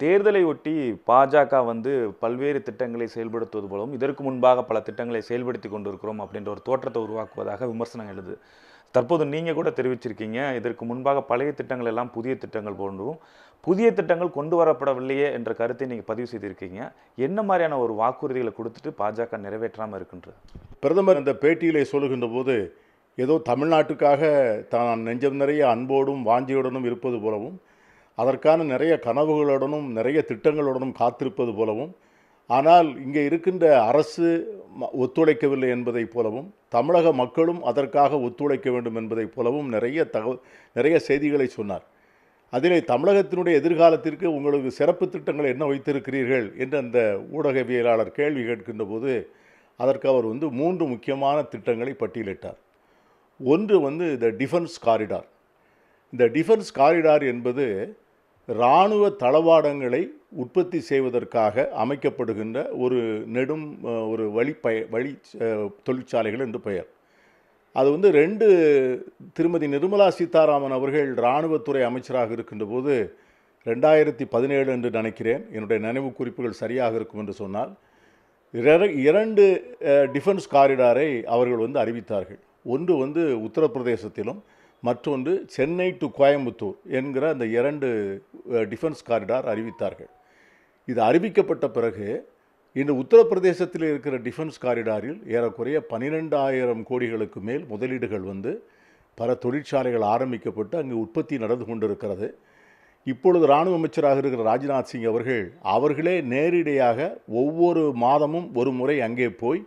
தேர்தலை ஒட்டி பாஜக வந்து பல்வேறு திட்டங்களை செயல்படுத்துவது போலவும் இதற்கு முன்பாக பல திட்டங்களை செயல்படுத்தி கொண்டிருக்கிறோம் அப்படின்ற ஒரு தோற்றத்தை உருவாக்குவதாக விமர்சனம் எழுது. தற்போது நீங்கள் கூட தெரிவிச்சிருக்கீங்க இதற்கு முன்பாக பழைய திட்டங்கள் எல்லாம் புதிய திட்டங்கள் போன்றும் புதிய திட்டங்கள் கொண்டு வரப்படவில்லையே என்ற கருத்தை நீங்கள் பதிவு செய்திருக்கீங்க. என்ன மாதிரியான ஒரு வாக்குறுதிகளை கொடுத்துட்டு பாஜக நிறைவேற்றாமல் இருக்கின்றது பிரதமர் இந்த பேட்டியிலே சொல்லுகின்ற போது ஏதோ தமிழ்நாட்டுக்காக தான் நெஞ்சம் நிறைய அன்போடும் வாஞ்சியுடனும் இருப்பது போலவும் அதற்கான நிறைய கனவுகளுடனும் நிறைய திட்டங்களுடனும் காத்திருப்பது போலவும் ஆனால் இங்கே இருக்கின்ற அரசு ம- ஒத்துழைக்கவில்லை என்பதைப் போலவும் தமிழக மக்களும் அதற்காக ஒத்துழைக்க வேண்டும் என்பதைப் போலவும் நிறைய தகவல் நிறைய செய்திகளை சொன்னார். அதிலே தமிழகத்தினுடைய எதிர்காலத்திற்கு உங்களுக்கு சிறப்பு திட்டங்கள் என்ன வைத்திருக்கிறீர்கள் என்று அந்த ஊடகவியலாளர் கேள்வி கேட்கின்ற போது அதற்கு அவர் வந்து மூன்று முக்கியமான திட்டங்களை பட்டியலிட்டார். ஒன்று வந்து இந்த டிஃபென்ஸ் காரிடார். இந்த டிஃபென்ஸ் காரிடார் என்பது இராணுவ தளவாடங்களை உற்பத்தி செய்வதற்காக அமைக்கப்படுகின்ற ஒரு நெடும் ஒரு வழிப்பய வழி தொழிற்சாலைகள் என்று பெயர். அது வந்து ரெண்டு திருமதி நிர்மலா சீதாராமன் அவர்கள் இராணுவத்துறை அமைச்சராக இருக்கின்ற போது ரெண்டாயிரத்தி பதினேழு என்று நினைக்கிறேன். என்னுடைய நினைவு குறிப்புகள் சரியாக இருக்கும் என்று சொன்னால் இரண்டு டிஃபென்ஸ் காரிடாரை அவர்கள் வந்து அறிவித்தார்கள். ஒன்று வந்து உத்தரப்பிரதேசத்திலும் மற்றொன்று சென்னை டு கோயம்புத்தூர் என்கிற அந்த இரண்டு டிஃபென்ஸ் காரிடார் அறிவித்தார்கள். இது அறிவிக்கப்பட்ட பிறகு இந்த உத்தரப்பிரதேசத்தில் இருக்கிற டிஃபென்ஸ் காரிடாரில் ஏறக்குறைய பன்னிரெண்டாயிரம் கோடிகளுக்கு மேல் முதலீடுகள் வந்து பல தொழிற்சாலைகள் ஆரம்பிக்கப்பட்டு அங்கு உற்பத்தி நடந்து கொண்டிருக்கிறது. இப்பொழுது இராணுவ அமைச்சராக இருக்கிற ராஜ்நாத் சிங் அவர்கள் அவர்களே நேரிடையாக ஒவ்வொரு மாதமும் ஒரு முறை அங்கே போய்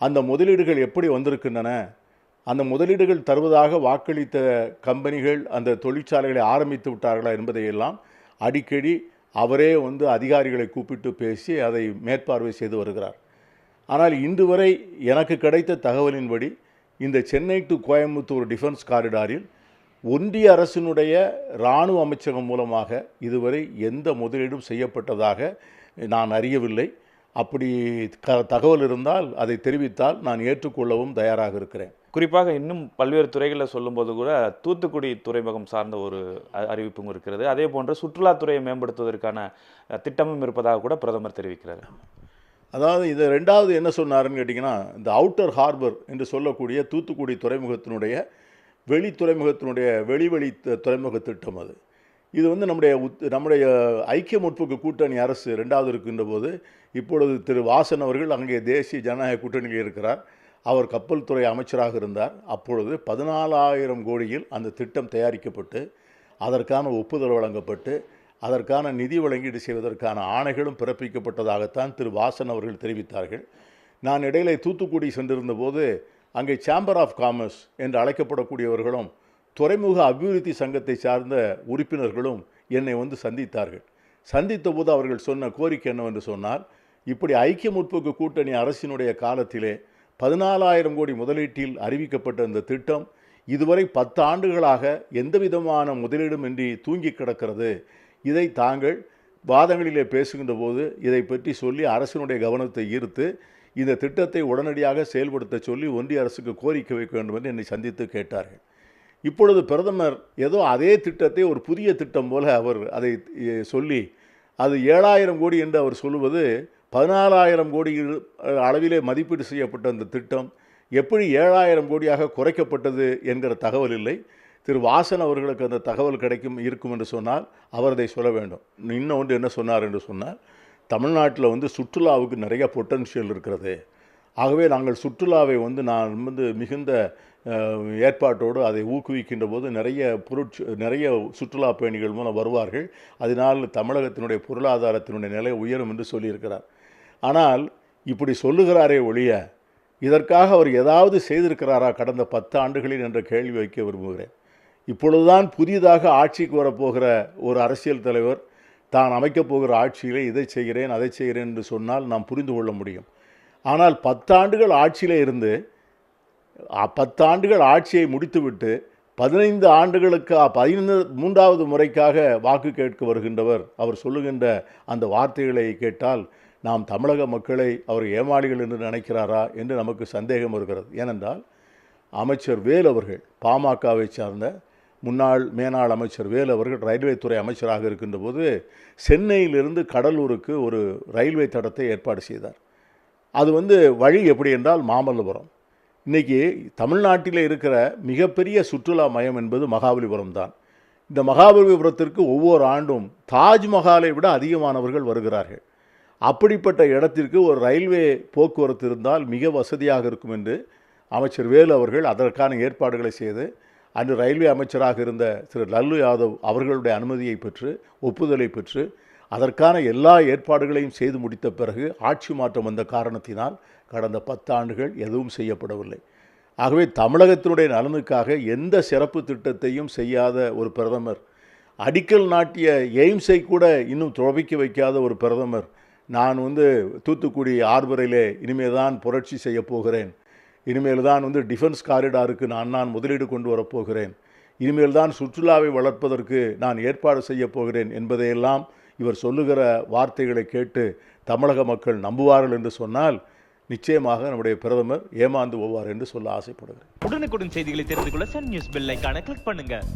அந்த முதலீடுகள் எப்படி வந்திருக்கின்றன அந்த முதலீடுகள் தருவதாக வாக்களித்த கம்பெனிகள் அந்த தொழிற்சாலைகளை ஆரம்பித்து விட்டார்களா என்பதையெல்லாம் அடிக்கடி அவரே வந்து அதிகாரிகளை கூப்பிட்டு பேசி அதை மேற்பார்வை செய்து வருகிறார். ஆனால் இன்று வரை எனக்கு கிடைத்த தகவலின்படி இந்த சென்னை டு கோயம்புத்தூர் டிஃபென்ஸ் காரிடாரில் ஒன்றிய அரசினுடைய இராணுவ அமைச்சகம் மூலமாக இதுவரை எந்த முதலீடும் செய்யப்பட்டதாக நான் அறியவில்லை. அப்படி க தகவல் இருந்தால் அதை தெரிவித்தால் நான் ஏற்றுக்கொள்ளவும் தயாராக இருக்கிறேன். குறிப்பாக இன்னும் பல்வேறு துறைகளில் சொல்லும்போது கூட தூத்துக்குடி துறைமுகம் சார்ந்த ஒரு அறிவிப்பும் இருக்கிறது. அதே போன்று சுற்றுலாத்துறையை மேம்படுத்துவதற்கான திட்டமும் இருப்பதாக கூட பிரதமர் தெரிவிக்கிறார். அதாவது இது ரெண்டாவது என்ன சொன்னாருன்னு கேட்டிங்கன்னா இந்த அவுட்டர் ஹார்பர் என்று சொல்லக்கூடிய தூத்துக்குடி துறைமுகத்தினுடைய வெளி துறைமுகத்தினுடைய வெளிவெளி துறைமுக திட்டம் அது. இது வந்து நம்முடைய உத் நம்முடைய ஐக்கிய முற்போக்கு கூட்டணி அரசு ரெண்டாவது இருக்கின்ற போது இப்பொழுது திரு வாசன் அவர்கள் அங்கே தேசிய ஜனநாயக கூட்டணியில் இருக்கிறார். அவர் கப்பல் துறை அமைச்சராக இருந்தார். அப்பொழுது பதினாலாயிரம் கோடியில் அந்த திட்டம் தயாரிக்கப்பட்டு அதற்கான ஒப்புதல் வழங்கப்பட்டு அதற்கான நிதி வழங்கீடு செய்வதற்கான ஆணைகளும் பிறப்பிக்கப்பட்டதாகத்தான் திரு வாசன் அவர்கள் தெரிவித்தார்கள். நான் இடையிலே தூத்துக்குடி சென்றிருந்தபோது அங்கே சேம்பர் ஆஃப் காமர்ஸ் என்று அழைக்கப்படக்கூடியவர்களும் துறைமுக அபிவிருத்தி சங்கத்தை சார்ந்த உறுப்பினர்களும் என்னை வந்து சந்தித்தார்கள். சந்தித்த போது அவர்கள் சொன்ன கோரிக்கை என்னவென்று சொன்னால் இப்படி ஐக்கிய முற்போக்கு கூட்டணி அரசினுடைய காலத்திலே பதினாலாயிரம் கோடி முதலீட்டில் அறிவிக்கப்பட்ட இந்த திட்டம் இதுவரை பத்து ஆண்டுகளாக எந்த விதமான முதலீடுமின்றி தூங்கி கிடக்கிறது. இதை தாங்கள் வாதங்களிலே பேசுகின்ற போது இதை பற்றி சொல்லி அரசினுடைய கவனத்தை ஈர்த்து இந்த திட்டத்தை உடனடியாக செயல்படுத்த சொல்லி ஒன்றிய அரசுக்கு கோரிக்கை வைக்க வேண்டும் என்று என்னை சந்தித்து கேட்டார்கள். இப்பொழுது பிரதமர் ஏதோ அதே திட்டத்தை ஒரு புதிய திட்டம் போல அவர் அதை சொல்லி அது ஏழாயிரம் கோடி என்று அவர் சொல்லுவது பதினாலாயிரம் கோடி அளவிலே மதிப்பீடு செய்யப்பட்ட அந்த திட்டம் எப்படி ஏழாயிரம் கோடியாக குறைக்கப்பட்டது என்கிற தகவல் இல்லை. திரு வாசன் அவர்களுக்கு அந்த தகவல் கிடைக்கும் இருக்கும் என்று சொன்னால் அவர் அதை சொல்ல வேண்டும். இன்னொன்று என்ன சொன்னார் என்று சொன்னால் தமிழ்நாட்டில் வந்து சுற்றுலாவுக்கு நிறைய பொட்டன்ஷியல் இருக்கிறது. ஆகவே நாங்கள் சுற்றுலாவை வந்து நான் வந்து மிகுந்த ஏற்பாட்டோடு அதை ஊக்குவிக்கின்ற போது நிறைய பொருட்சு நிறைய சுற்றுலா பயணிகள் மூலம் வருவார்கள். அதனால் தமிழகத்தினுடைய பொருளாதாரத்தினுடைய நிலை உயரும் என்று சொல்லியிருக்கிறார். ஆனால் இப்படி சொல்லுகிறாரே ஒழிய இதற்காக அவர் ஏதாவது செய்திருக்கிறாரா கடந்த பத்து ஆண்டுகளில் என்ற கேள்வி வைக்க விரும்புகிறேன். இப்பொழுதுதான் புதிதாக ஆட்சிக்கு வரப்போகிற ஒரு அரசியல் தலைவர் தான் அமைக்கப் போகிற ஆட்சியிலே இதை செய்கிறேன் அதை செய்கிறேன் என்று சொன்னால் நாம் புரிந்து கொள்ள முடியும். ஆனால் பத்தாண்டுகள் ஆட்சியில் இருந்து பத்தாண்டுகள் ஆட்சியை முடித்துவிட்டு பதினைந்து ஆண்டுகளுக்கு பதினைந்து மூன்றாவது முறைக்காக வாக்கு கேட்க வருகின்றவர் அவர் சொல்லுகின்ற அந்த வார்த்தைகளை கேட்டால் நாம் தமிழக மக்களை அவர் ஏமாளிகள் என்று நினைக்கிறாரா என்று நமக்கு சந்தேகம் வருகிறது. ஏனென்றால் அமைச்சர் வேல் அவர்கள் பாமகவை சார்ந்த முன்னாள் மேனாள் அமைச்சர் வேலு அவர்கள் ரயில்வே துறை அமைச்சராக இருக்கின்ற போது சென்னையிலிருந்து கடலூருக்கு ஒரு ரயில்வே தடத்தை ஏற்பாடு செய்தார். அது வந்து வழி எப்படி என்றால் மாமல்லபுரம். இன்றைக்கி தமிழ்நாட்டில் இருக்கிற மிகப்பெரிய சுற்றுலா மையம் என்பது மகாபலிபுரம் தான். இந்த மகாபலிபுரத்திற்கு ஒவ்வொரு ஆண்டும் தாஜ்மஹாலை விட அதிகமானவர்கள் வருகிறார்கள். அப்படிப்பட்ட இடத்திற்கு ஒரு ரயில்வே போக்குவரத்து இருந்தால் மிக வசதியாக இருக்கும் என்று அமைச்சர் வேலு அவர்கள் அதற்கான ஏற்பாடுகளை செய்து அன்று ரயில்வே அமைச்சராக இருந்த திரு லல்லு யாதவ் அவர்களுடைய அனுமதியை பெற்று ஒப்புதலை பெற்று அதற்கான எல்லா ஏற்பாடுகளையும் செய்து முடித்த பிறகு ஆட்சி மாற்றம் வந்த காரணத்தினால் கடந்த பத்தாண்டுகள் எதுவும் செய்யப்படவில்லை. ஆகவே தமிழகத்தினுடைய நலனுக்காக எந்த சிறப்பு திட்டத்தையும் செய்யாத ஒரு பிரதமர் அடிக்கல் நாட்டிய எய்ம்ஸை கூட இன்னும் துவக்கி வைக்காத ஒரு பிரதமர் நான் வந்து தூத்துக்குடி ஆர்பரையிலே இனிமேல் தான் புரட்சி செய்ய போகிறேன். இனிமேல் தான் வந்து டிஃபென்ஸ் காரிடாருக்கு நான் நான் முதலீடு கொண்டு வரப்போகிறேன் இனிமேல் தான் சுற்றுலாவை வளர்ப்பதற்கு நான் ஏற்பாடு செய்ய போகிறேன் என்பதையெல்லாம் இவர் சொல்லுகிற வார்த்தைகளை கேட்டு தமிழக மக்கள் நம்புவார்கள் என்று சொன்னால் நிச்சயமாக நம்முடைய பிரதமர் ஏமாந்து போவார் என்று சொல்ல ஆசைப்படுகிறேன். உடனுக்குடன் செய்திகளை தெரிந்து கொள்ள சன் நியூஸ் பெல் ஐகானை கிளிக் பண்ணுங்கள்